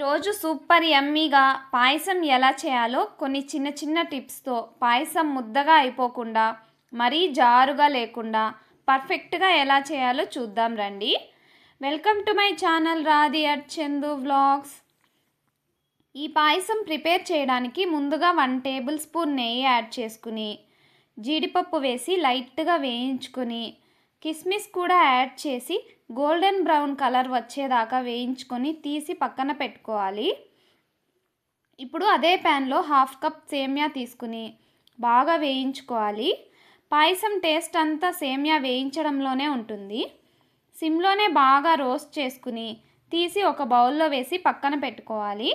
రోజు సూపర్ యమ్మీగా పాయసం ఎలా చేయాలో కొన్ని చిన్న చిన్న టిప్స్తో పాయసం ముద్దగా అయిపోకుండా మరీ జారుగా లేకుండా పర్ఫెక్ట్గా ఎలా చేయాలో చూద్దాం రండి. Welcome to my channel Radhi at Chandu vlogs. ఈ పాయసం ప్రిపేర్ చేయడానికి ముందుగా వన్ టేబుల్ స్పూన్ నెయ్యి యాడ్ చేసుకుని జీడిపప్పు వేసి లైట్గా వేయించుకొని కిస్మిస్ కూడా యాడ్ చేసి గోల్డెన్ బ్రౌన్ కలర్ వచ్చేదాకా వేయించుకొని తీసి పక్కన పెట్టుకోవాలి. ఇప్పుడు అదే ప్యాన్లో హాఫ్ కప్ సేమియా తీసుకుని బాగా వేయించుకోవాలి. పాయసం టేస్ట్ అంతా సేమియా వేయించడంలోనే ఉంటుంది. సిమ్లోనే బాగా రోస్ట్ చేసుకుని తీసి ఒక బౌల్లో వేసి పక్కన పెట్టుకోవాలి.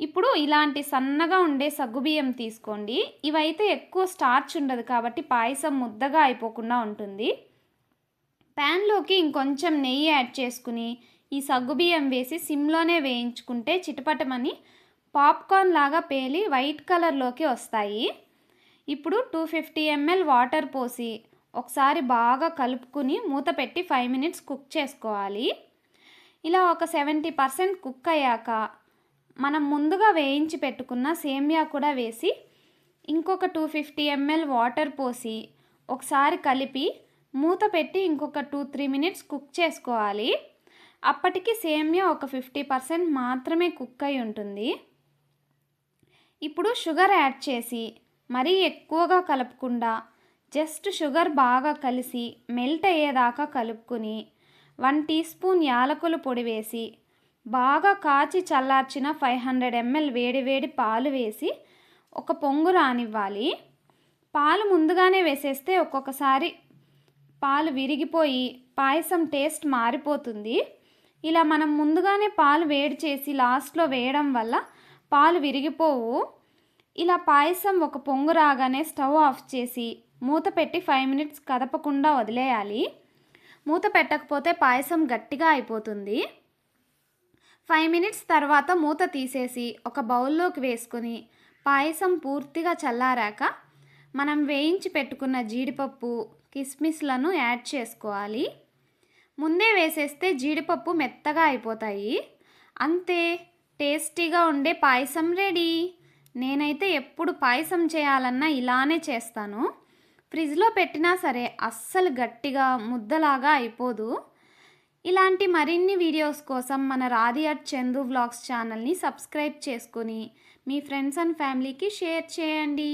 ఇప్పుడు ఇలాంటి సన్నగా ఉండే సగ్గుబియ్యం తీసుకోండి. ఇవైతే ఎక్కువ స్టార్చ్ ఉండదు కాబట్టి పాయసం ముద్దగా అయిపోకుండా ఉంటుంది. ప్యాన్లోకి ఇంకొంచెం నెయ్యి యాడ్ చేసుకుని ఈ సగ్గుబియ్యం వేసి సిమ్లోనే వేయించుకుంటే చిటపటమని పాప్కార్న్ లాగా పేలి వైట్ కలర్లోకి వస్తాయి. ఇప్పుడు టూ ఫిఫ్టీ ఎంఎల్ వాటర్ పోసి ఒకసారి బాగా కలుపుకుని మూత పెట్టి ఫైవ్ మినిట్స్ కుక్ చేసుకోవాలి. ఇలా ఒక సెవెంటీ పర్సెంట్ కుక్ అయ్యాక మనం ముందుగా వేయించి పెట్టుకున్న సేమియా కూడా వేసి ఇంకొక టూ ఫిఫ్టీ ఎంఎల్ వాటర్ పోసి ఒకసారి కలిపి మూత పెట్టి ఇంకొక టూ త్రీ మినిట్స్ కుక్ చేసుకోవాలి. అప్పటికి సేమ్యా ఒక ఫిఫ్టీ పర్సెంట్ మాత్రమే కుక్ అయి ఉంటుంది. ఇప్పుడు షుగర్ యాడ్ చేసి మరీ ఎక్కువగా కలుపుకుండా జస్ట్ షుగర్ బాగా కలిసి మెల్ట్ అయ్యేదాకా కలుపుకుని వన్ టీ స్పూన్ యాలకుల పొడి వేసి బాగా కాచి చల్లార్చిన ఫైవ్ హండ్రెడ్ ఎంఎల్ వేడి వేడి పాలు వేసి ఒక పొంగు రానివ్వాలి. పాలు ముందుగానే వేసేస్తే ఒక్కొక్కసారి పాలు విరిగిపోయి పాయసం టేస్ట్ మారిపోతుంది. ఇలా మనం ముందుగానే పాలు వేడి చేసి లాస్ట్లో వేయడం వల్ల పాలు విరిగిపోవు. ఇలా పాయసం ఒక పొంగు రాగానే స్టవ్ ఆఫ్ చేసి మూత పెట్టి ఫైవ్ మినిట్స్ కదపకుండా వదిలేయాలి. మూత పెట్టకపోతే పాయసం గట్టిగా అయిపోతుంది. ఫైవ్ మినిట్స్ తర్వాత మూత తీసేసి ఒక బౌల్లోకి వేసుకొని పాయసం పూర్తిగా చల్లారాక మనం వేయించి పెట్టుకున్న జీడిపప్పు కిస్మిస్లను యాడ్ చేసుకోవాలి. ముందే వేసేస్తే జీడిపప్పు మెత్తగా అయిపోతాయి. అంతే టేస్టీగా ఉండే పాయసం రెడీ. నేనైతే ఎప్పుడు పాయసం చేయాలన్నా ఇలానే చేస్తాను. ఫ్రిడ్జ్లో పెట్టినా సరే అస్సలు గట్టిగా ముద్దలాగా అయిపోదు. ఇలాంటి మరిన్ని వీడియోస్ కోసం మన రాధియట్ చందు వ్లాగ్స్ ఛానల్ని సబ్స్క్రైబ్ చేసుకొని మీ ఫ్రెండ్స్ అండ్ ఫ్యామిలీకి షేర్ చేయండి.